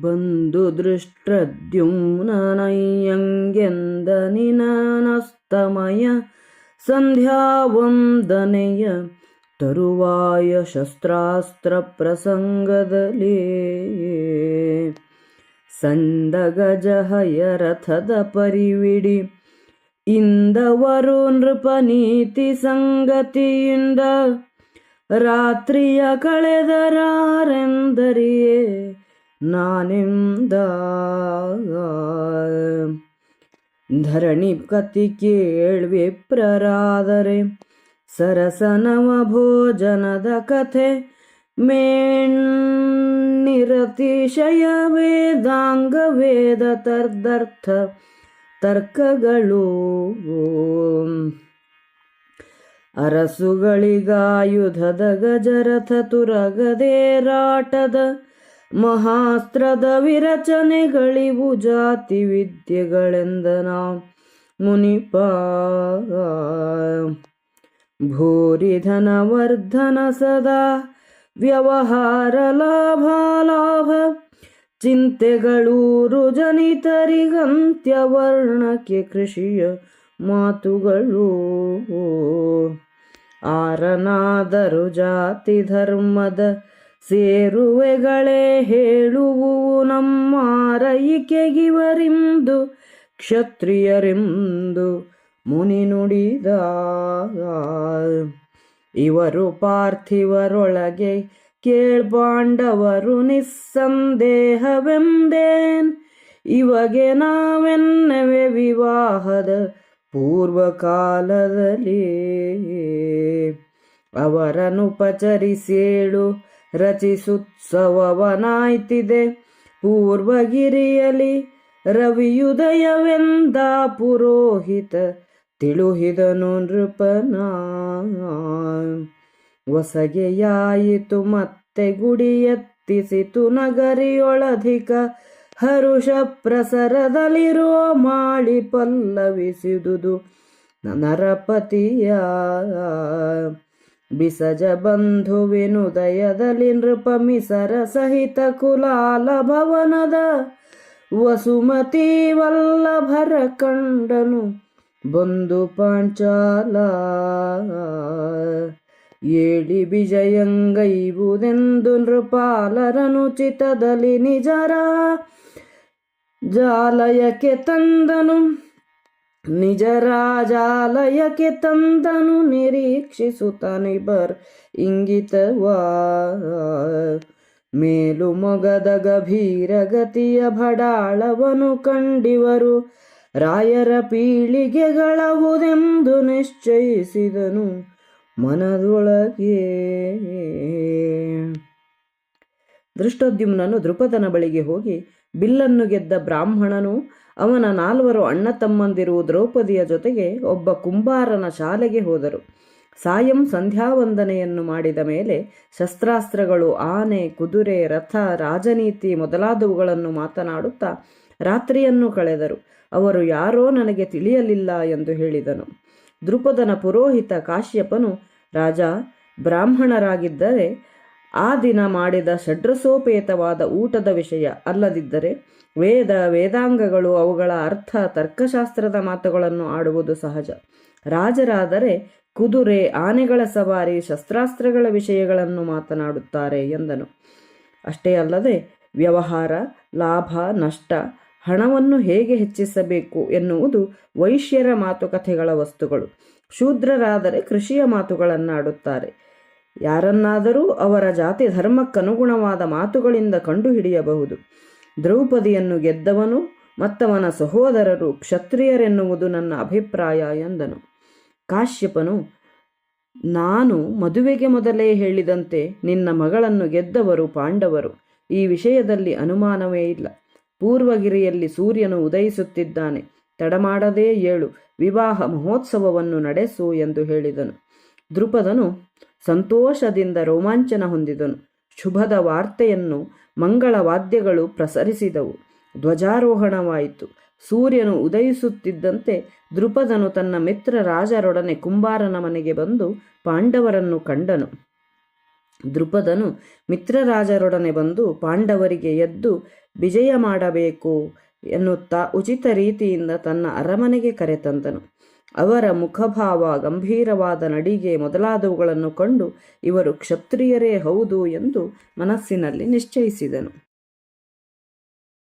ಬಂದು ದೃಷ್ಟದ್ಯುಮ್ನನಯ್ಯಂಗೆಂದ ನಿನನಸ್ತಮಯ ಸಂಧ್ಯಾವಂದನೆಯ ತರುವಾಯ ಶಸ್ತ್ರಾಸ್ತ್ರ ಪ್ರಸಂಗದಲ್ಲಿ. ಸಂದಗಜಹಯ ರಥದ ಪರಿವಿಡಿ ಇಂದವರು ನೃಪನೀತಿ ಸಂಗತಿಯಿಂದ ರಾತ್ರಿಯ ಕಳೆದರಾರೆಂದರಿಯೇ ನಾನೆಂದ ಧರಣಿ ಕತಿ ಕೇಳ್ವಿಪ್ರರಾದರೆ ಸರಸನವ ಭೋಜನದ ಕಥೆ ಮೇಣ್ಣಿರತಿಶಯ ವೇದಾಂಗ ವೇದ ತರ್ದರ್ಥ ತರ್ಕಗಳು ಅರಸುಗಳಿಗಾಯುಧದ ಗಜರಥ ತುರಗದೇರಾಟದ ಮಹಾಸ್ತ್ರದ ವಿರಚನೆಗಳಿವು ಜಾತಿ ವಿದ್ಯೆಗಳೆಂದನ ಮುನಿಪ ಭೂರಿಧನವರ್ಧನ ಸದಾ ವ್ಯವಹಾರ ಲಾಭ ಲಾಭ. ಚಿಂತೆಗಳೂರು ಜನಿತರಿಗಂತ್ಯವರ್ಣಕ್ಕೆ ಕೃಷಿಯ ಮಾತುಗಳು. ಆರನಾದರು ಜಾತಿ ಧರ್ಮದ ಸೇರುವೆಗಳೇ ಹೇಳುವು ನಮ್ಮ ರೈಕೆಗಿವರಿಂದು ಕ್ಷತ್ರಿಯರೆಂದು ಮುನಿ ನುಡಿದ. ಇವರು ಪಾರ್ಥಿವರೊಳಗೆ ಕೇಳ್ಬಾಂಡವರು ನಿಸ್ಸಂದೇಹವೆಂದೇನ್? ಇವಗೆ ನಾವೆನ್ನವೆ ವಿವಾಹದ ಪೂರ್ವ ಕಾಲದಲ್ಲಿ ಅವರನ್ನು ಅವರನುಪಚರಿಸೇಳು ರಚಿಸುತ್ಸವವನಾಯ್ತಿದೆ. ಪೂರ್ವಗಿರಿಯಲಿ ರವಿಯುದಯವೆಂದ ಪುರೋಹಿತ ತಿಳುಹಿದನು ನೃಪನ. ಹೊಸಗೆಯಾಯಿತು ಮತ್ತೆ ಗುಡಿ ಎತ್ತಿಸಿತು ನಗರಿಯೊಳಧಿಕ ಹರುಷ ಪ್ರಸರದಲ್ಲಿರೋ ಮಾಳಿ ಪಲ್ಲವಿಸಿದುದು ನರಪತಿಯ ಬಿಸಜ ಬಂಧುವಿನುದಯದಲ್ಲಿ ನೃಪಮಿಸರ ಸಹಿತ ಕುಲಾಲ ಭವನದ ವಸುಮತಿ ವಲ್ಲಭರ ಕಂಡನು ಬಂದು ಪಾಂಚಾಲ. ಏಳಿ ವಿಜಯಂಗೈವುದೆಂದು ನೃಪಾಲರನುಚಿತದಲ್ಲಿ ನಿಜರ ಜಾಲಯಕ್ಕೆ ತಂದನು. ನಿಜ ರಾಜಾಲಯಕ್ಕೆ ತಂದನು ನಿರೀಕ್ಷಿಸುತ್ತಾನಿಬರ್ ಇಂಗಿತವಾ ಮೇಲು ಮೊಗದ ಗಭೀರ ಗತಿಯ ಭಡಾಳವನು ಕಂಡಿವರು. ರಾಯರ ಪೀಳಿಗೆಗಳವುದೆಂದು ನಿಶ್ಚಯಿಸಿದನು ಮನದೊಳಗೆ. ದೃಷ್ಟೋದ್ಯುಮ್ನನು ದೃಪದನ ಬಳಿಗೆ ಹೋಗಿ ಬಿಲ್ಲನ್ನು ಗೆದ್ದ ಬ್ರಾಹ್ಮಣನು ಅವನ ನಾಲ್ವರು ಅಣ್ಣ ತಮ್ಮಂದಿರು ದ್ರೌಪದಿಯ ಜೊತೆಗೆ ಒಬ್ಬ ಕುಂಬಾರನ ಶಾಲೆಗೆ ಹೋದರು. ಸಾಯಂ ಸಂಧ್ಯಾವಂದನೆಯನ್ನು ಮಾಡಿದ ಮೇಲೆ ಶಸ್ತ್ರಾಸ್ತ್ರಗಳು, ಆನೆ, ಕುದುರೆ, ರಥ, ರಾಜನೀತಿ ಮೊದಲಾದವುಗಳನ್ನು ಮಾತನಾಡುತ್ತಾ ರಾತ್ರಿಯನ್ನು ಕಳೆದರು. ಅವರು ಯಾರೋ ನನಗೆ ತಿಳಿಯಲಿಲ್ಲ ಎಂದು ಹೇಳಿದನು. ದೃಪದನ ಪುರೋಹಿತ ಕಾಶ್ಯಪನು, ರಾಜ, ಬ್ರಾಹ್ಮಣರಾಗಿದ್ದರೆ ಆ ದಿನ ಮಾಡಿದ ಷಡ್ರಸೋಪೇತವಾದ ಊಟದ ವಿಷಯ ಅಲ್ಲದಿದ್ದರೆ ವೇದ, ವೇದಾಂಗಗಳು ಅವುಗಳ ಅರ್ಥ ತರ್ಕಶಾಸ್ತ್ರದ ಮಾತುಗಳನ್ನು ಆಡುವುದು ಸಹಜ. ರಾಜರಾದರೆ ಕುದುರೆ, ಆನೆಗಳ ಸವಾರಿ, ಶಸ್ತ್ರಾಸ್ತ್ರಗಳ ವಿಷಯಗಳನ್ನು ಮಾತನಾಡುತ್ತಾರೆ ಎಂದನು. ಅಷ್ಟೇ ಅಲ್ಲದೆ ವ್ಯವಹಾರ, ಲಾಭ, ನಷ್ಟ, ಹಣವನ್ನು ಹೇಗೆ ಹೆಚ್ಚಿಸಬೇಕು ಎನ್ನುವುದು ವೈಶ್ಯರ ಮಾತುಕತೆಗಳ ವಸ್ತುಗಳು. ಶೂದ್ರರಾದರೆ ಕೃಷಿಯ ಮಾತುಗಳನ್ನಾಡುತ್ತಾರೆ. ಯಾರನ್ನಾದರೂ ಅವರ ಜಾತಿ ಧರ್ಮಕ್ಕನುಗುಣವಾದ ಮಾತುಗಳಿಂದ ಕಂಡುಹಿಡಿಯಬಹುದು. ದ್ರೌಪದಿಯನ್ನು ಗೆದ್ದವನು ಮತ್ತವನ ಸಹೋದರರು ಕ್ಷತ್ರಿಯರೆನ್ನುವುದು ನನ್ನ ಅಭಿಪ್ರಾಯ ಎಂದನು. ಕಾಶ್ಯಪನು, ನಾನು ಮದುವೆಗೆ ಮೊದಲೇ ಹೇಳಿದಂತೆ ನಿನ್ನ ಮಗಳನ್ನು ಗೆದ್ದವರು ಪಾಂಡವರು. ಈ ವಿಷಯದಲ್ಲಿ ಅನುಮಾನವೇ ಇಲ್ಲ. ಪೂರ್ವಗಿರಿಯಲ್ಲಿ ಸೂರ್ಯನು ಉದಯಿಸುತ್ತಿದ್ದಾನೆ. ತಡಮಾಡದೇ ಏಳು. ವಿವಾಹ ಮಹೋತ್ಸವವನ್ನು ನಡೆಸು ಎಂದು ಹೇಳಿದನು. ದೃಪದನು ಸಂತೋಷದಿಂದ ರೋಮಾಂಚನ ಹೊಂದಿದನು. ಶುಭದ ವಾರ್ತೆಯನ್ನು ಮಂಗಳ ವಾದ್ಯಗಳು ಪ್ರಸರಿಸಿದವು. ಧ್ವಜಾರೋಹಣವಾಯಿತು. ಸೂರ್ಯನು ಉದಯಿಸುತ್ತಿದ್ದಂತೆ ದೃಪದನು ತನ್ನ ಮಿತ್ರ ರಾಜರೊಡನೆ ಕುಂಬಾರನ ಮನೆಗೆ ಬಂದು ಪಾಂಡವರನ್ನು ಕಂಡನು. ದೃಪದನು ಮಿತ್ರರಾಜರೊಡನೆ ಬಂದು ಪಾಂಡವರಿಗೆ ಎದ್ದು, ವಿಜಯ ಮಾಡಬೇಕು ಎನ್ನುತ್ತಾ ಉಚಿತ ರೀತಿಯಿಂದ ತನ್ನ ಅರಮನೆಗೆ ಕರೆತಂದನು. ಅವರ ಮುಖಭಾವ ಗಂಭೀರವಾದ ನಡಿಗೆ ಮೊದಲಾದವುಗಳನ್ನು ಕಂಡು ಇವರು ಕ್ಷತ್ರಿಯರೇ ಹೌದು ಎಂದು ಮನಸ್ಸಿನಲ್ಲಿ ನಿಶ್ಚಯಿಸಿದನು.